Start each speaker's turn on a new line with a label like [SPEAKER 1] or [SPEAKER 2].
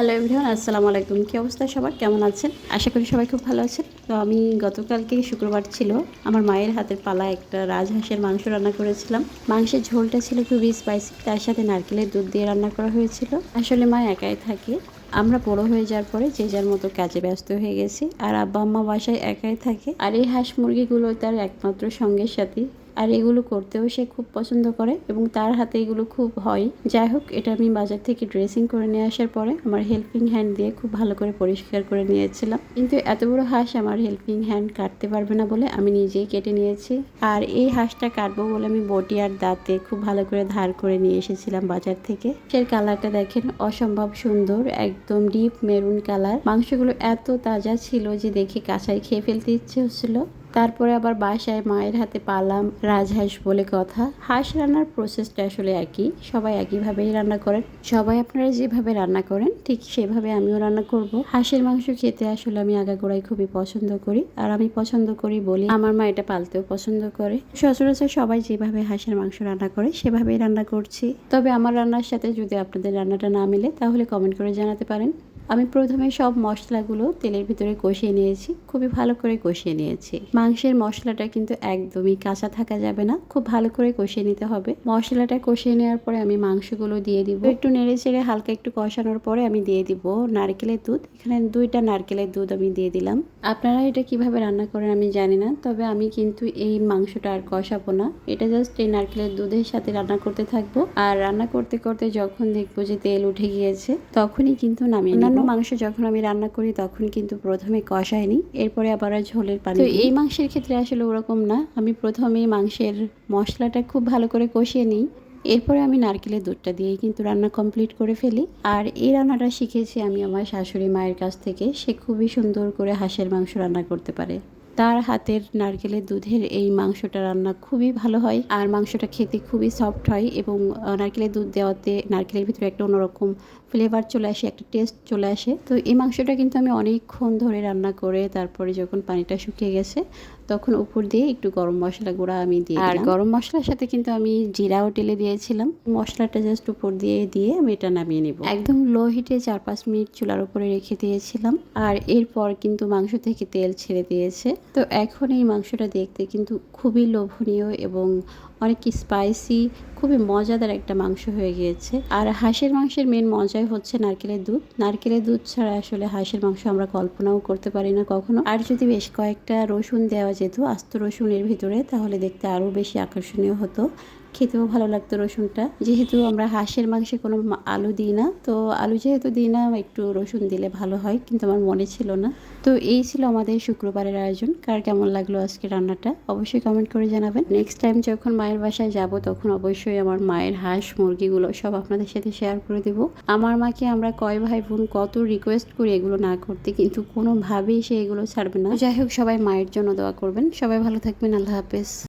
[SPEAKER 1] Hello everyone আসসালামু আলাইকুম। কী অবস্থা সবার? কেমন আছেন? আশা করি সবাই খুব ভালো আছেন। তো আমি গতকালকে শুক্রবার ছিল, আমার মায়ের হাতের পালা একটা রাজহাঁসের মাংস রান্না করেছিলাম। মাংসের ঝোলটা ছিল খুবই স্পাইসি তার সাথে নারকেলের দুধ দিয়ে রান্না করা হয়েছিল। আসলে মা একাই থাকে। আমরা বড় হয়ে যাওয়ার পরে যে যার মতো কাজে ব্যস্ত হয়ে গেছি। আর আব্বা আম্মা বাসায় একাই থাকে। আর এই হাঁস মুরগিগুলো তার একমাত্র সঙ্গের সাথী। আর এগুলো করতেও সে খুব পছন্দ করে এবং তার হাতে এগুলো খুব হয়। যাই হোক, এটা আমি বাজার থেকে ড্রেসিং করে নিয়ে আসার পরে আমার হেল্পিং হ্যান্ড দিয়ে খুব ভালো করে পরিষ্কার করে নিয়েছিলাম। কিন্তু এত বড় হাঁস আমার হেল্পিং হ্যান্ড কাটতে পারবে না বলে আমি নিজেই কেটে নিয়েছি। আর এই হাঁসটা কাটবো বলে আমি বটি আর দাঁতে খুব ভালো করে ধার করে নিয়ে এসেছিলাম বাজার থেকে। সে কালারটা দেখেন অসম্ভব সুন্দর, একদম ডিপ মেরুন কালার। মাংসগুলো এত তাজা ছিল যে দেখে কাঁচাই খেয়ে ফেলতে ইচ্ছে হচ্ছিল। তারপরে আবার বাসায় মায়ের হাতে পালাম, রাজহাঁস বলে কথা। হাঁস রান্নার প্রসেসটা আসলে একই, সবাই একইভাবেই রান্না করেন। সবাই আপনারা যেভাবে রান্না করেন, ঠিক সেভাবে আমিও রান্না করব। হাঁসের মাংস খেতে আসলে আমি আগাগোড়াই খুবই পছন্দ করি, আর আমি পছন্দ করি বলি আমার মা এটা পালতেও পছন্দ করে। সচরাচর সবাই যেভাবে হাঁসের মাংস রান্না করে, সেভাবেই রান্না করছি। তবে আমার রান্নার সাথে যদি আপনাদের রান্নাটা না মিলে, তাহলে কমেন্ট করে জানাতে পারেন। আমি প্রথমে সব মশলাগুলো তেলের ভিতরে কষিয়ে নিয়েছি, খুবই ভালো করে কষিয়ে নিয়েছি। মাংসের মশলাটা কিন্তু একদমই কাঁচা থাকা যাবে না, খুব ভালো করে কষিয়ে নিতে হবে। মশলাটা কষিয়ে নেওয়ার পরে আমি মাংসগুলো দিয়ে দিব। একটু নেড়ে চেড়ে হালকা একটু কষানোর পরে আমি দিয়ে দিব নারকেলের দুধ। এখানে দুইটা নারকেলের দুধ আমি দিয়ে দিলাম। আপনারা এটা কীভাবে রান্না করেন আমি জানি না, তবে আমি কিন্তু এই মাংসটা আর কষাবো না। এটা জাস্ট এই নারকেলের দুধের সাথে রান্না করতে থাকব। আর রান্না করতে করতে যখন দেখব যে তেল উঠে গিয়েছে, তখনই কিন্তু নামিয়ে অন্যান্য মাংস যখন আমি রান্না করি তখন কিন্তু প্রথমে কষাই নি এরপরে আবার ঝোলের পানি তো এই মাংসের ক্ষেত্রে আসলে ওরকম না। আমি প্রথমে মাংসের মশলাটা খুব ভালো করে কষিয়ে নিই। এরপরে আমি নারকেলের দুধটা দিয়েই কিন্তু রান্না কমপ্লিট করে ফেলি। আর এই রান্নাটা শিখেছি আমি আমার শাশুড়ি মায়ের কাছ থেকে। সে খুবই সুন্দর করে হাঁসের মাংস রান্না করতে পারে। তার হাতের নারকেলের দুধের এই মাংসটা রান্না খুবই ভালো হয়। আর মাংসটা খেতে খুবই সফট হয় এবং নারকেলের দুধ দেওয়াতে নারকেলের ভিতরে একটা অন্যরকম ফ্লেভার চলে আসে একটা টেস্ট চলে আসে। তো এই মাংসটা কিন্তু আমি অনেকক্ষণ ধরে রান্না করে তারপরে যখন পানিটা শুকিয়ে গেছে তখন উপর দিয়ে একটু গরম মশলা গুঁড়া আমি দিই আর গরম মশলার সাথে কিন্তু আমি জিরাও টেলে দিয়েছিলাম। মশলাটা জাস্ট উপর দিয়ে দিয়ে আমি এটা নামিয়ে নেব। একদম লো হিটে চার পাঁচ মিনিট চুলার উপরে রেখে দিয়েছিলাম। আর এরপর কিন্তু মাংস থেকে তেল ছেড়ে দিয়েছে। তো এখন এই মাংসটা দেখতে কিন্তু খুবই লোভনীয় এবং অনেক স্পাইসি খুবই মজাদার একটা মাংস হয়ে গিয়েছে। আর হাঁসের মাংসের মেন মজাই হচ্ছে নারকেলের দুধ। নারকেলের দুধ ছাড়া আসলে হাঁসের মাংস আমরা কল্পনাও করতে পারি না কখনো। আর যদি বেশ কয়েকটা রসুন দেওয়া যেত, আস্ত রসুনের ভিতরে, তাহলে দেখতে আরও বেশি আকর্ষণীয় হতো। খেতেও ভালো লাগতো রসুনটা। যেহেতু আমরা হাঁসের মাংসে কোনো আলু দিই না, তো আলু যেহেতু দিই না, একটু রসুন দিলে ভালো হয়, কিন্তু আমার মনে ছিল না। তো এই ছিল আমাদের শুক্রবারের আয়োজন। কার কেমন লাগল আজকে রান্নাটা, অবশ্যই কমেন্ট করে জানাবেন। নেক্সট টাইম যখন মায়ের বাসায় যাব, তখন অবশ্যই আমার মায়ের হাঁস, মুরগিগুলো সব আপনাদের সাথে শেয়ার করে দেব। আমার মাকে আমরা কয় ভাই বোন কত রিকোয়েস্ট করি এগুলো না করতে, কিন্তু কোনোভাবেই সে এগুলো ছাড়বে না। যাই হোক, সবাই মায়ের জন্য দোয়া করবেন। সবাই ভালো থাকবেন। আল্লাহ হাফেজ।